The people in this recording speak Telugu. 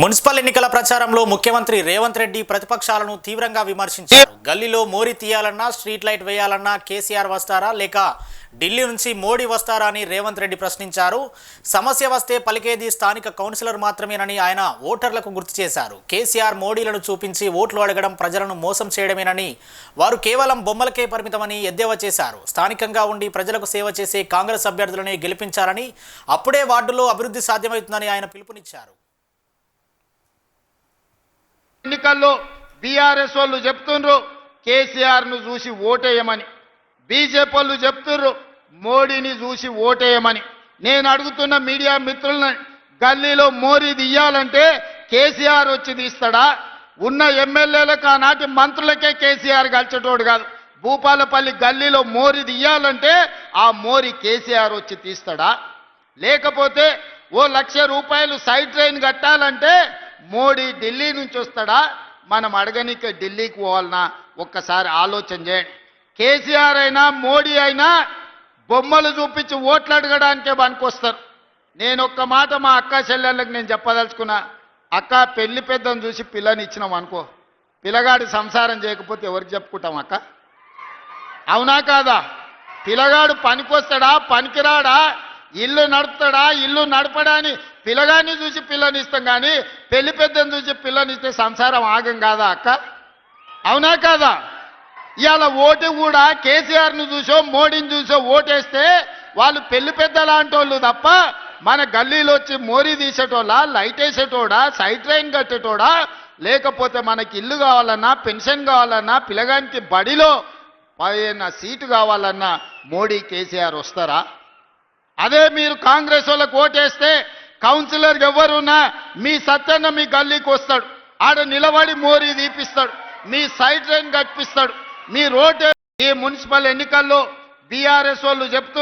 మున్సిపల్ ఎన్నికల ప్రచారంలో ముఖ్యమంత్రి రేవంత్ రెడ్డి ప్రతిపక్షాలను తీవ్రంగా విమర్శించారు. గల్లీలో మోరీ తీయాలన్నా స్ట్రీట్ లైట్ వేయాలన్నా కేసీఆర్ వస్తారా లేక ఢిల్లీ నుంచి మోడీ వస్తారా అని రేవంత్ రెడ్డి ప్రశ్నించారు. సమస్య వస్తే పలికేది స్థానిక కౌన్సిలర్ మాత్రమేనని ఆయన ఓటర్లకు గుర్తు చేశారు. కేసీఆర్ మోడీలను చూపించి ఓట్లు అడగడం ప్రజలను మోసం చేయడమేనని వారు కేవలం బొమ్మలకే పరిమితమని ఎద్దేవా చేశారు. స్థానికంగా ఉండి ప్రజలకు సేవ చేసే కాంగ్రెస్ అభ్యర్థులనే గెలిపించారని అప్పుడే వార్డులో అభివృద్ధి సాధ్యమవుతుందని ఆయన పిలుపునిచ్చారు. ఎన్నికల్లో బీఆర్ఎస్ వాళ్ళు చెప్తుండ్రు కేసీఆర్ను చూసి ఓటేయమని. బీజేపీ వాళ్ళు చెప్తుండ్రు మోడీని చూసి ఓటేయమని. నేను అడుగుతున్న మీడియా మిత్రులను గల్లీలో మోరీ తీయాలంటే కేసీఆర్ వచ్చి తీస్తాడా? ఉన్న ఎమ్మెల్యేలకు ఆనాటి మంత్రులకే కేసీఆర్ కలిచేటోడు కాదు. భూపాలపల్లి గల్లీలో మోరీ తీయాలంటే ఆ మోరీ కేసీఆర్ వచ్చి తీస్తాడా? లేకపోతే ఓ లక్ష రూపాయలు సైడ్ ట్రైన్ కట్టాలంటే మోడీ ఢిల్లీ నుంచి వస్తాడా? మనం అడగనిక ఢిల్లీకి పోవాలన్నా ఒక్కసారి ఆలోచన చేయండి. కేసీఆర్ అయినా మోడీ అయినా బొమ్మలు చూపించి ఓట్లు అడగడానికే పనికొస్తారు. నేను ఒక్క మాట మా అక్క చెల్లెళ్ళకి నేను చెప్పదలుచుకున్నా. అక్క పెళ్ళి పెద్దను చూసి పిల్లని ఇచ్చినాం అనుకో. పిల్లగాడి సంసారం చేయకపోతే ఎవరికి చెప్పుకుంటాం అక్క? అవునా కాదా? పిల్లగాడు పనికొస్తాడా? పనికిరాడా? ఇల్లు నడుపుతాడా? ఇల్లు నడపడా అని పిల్లగాన్ని చూసి పిల్లనిస్తాం కానీ పెళ్ళి పెద్దని చూసి పిల్లనిస్తే సంసారం ఆగం కాదా అక్క? అవునా కాదా? ఇవాళ ఓటు కూడా కేసీఆర్ను చూసో మోడీని చూసో ఓటేస్తే వాళ్ళు పెళ్ళి పెద్ద లాంటి వాళ్ళు తప్ప మన గల్లీలో వచ్చి మోరీ తీసేటోళ్ళ లైట్ వేసేటోడా సైడ్ ట్రైన్ కట్టేటోడా? లేకపోతే మనకి ఇల్లు కావాలన్నా పెన్షన్ కావాలన్నా పిల్లగానికి బడిలో పైన సీటు కావాలన్నా మోడీ కేసీఆర్ వస్తారా? అదే మీరు కాంగ్రెస్ వాళ్ళకు ఓటేస్తే కౌన్సిలర్ ఎవరున్నా మీ సత్యన్న మీ గల్లీకి వస్తాడు. ఆడ నిలబడి మోరీ తీపిస్తాడు. మీ సైడ్ లైన్ కట్పిస్తాడు మీ రోడ్ ఈ మున్సిపల్ ఎన్నికల్లో బీఆర్ఎస్ వాళ్ళు చెప్తూ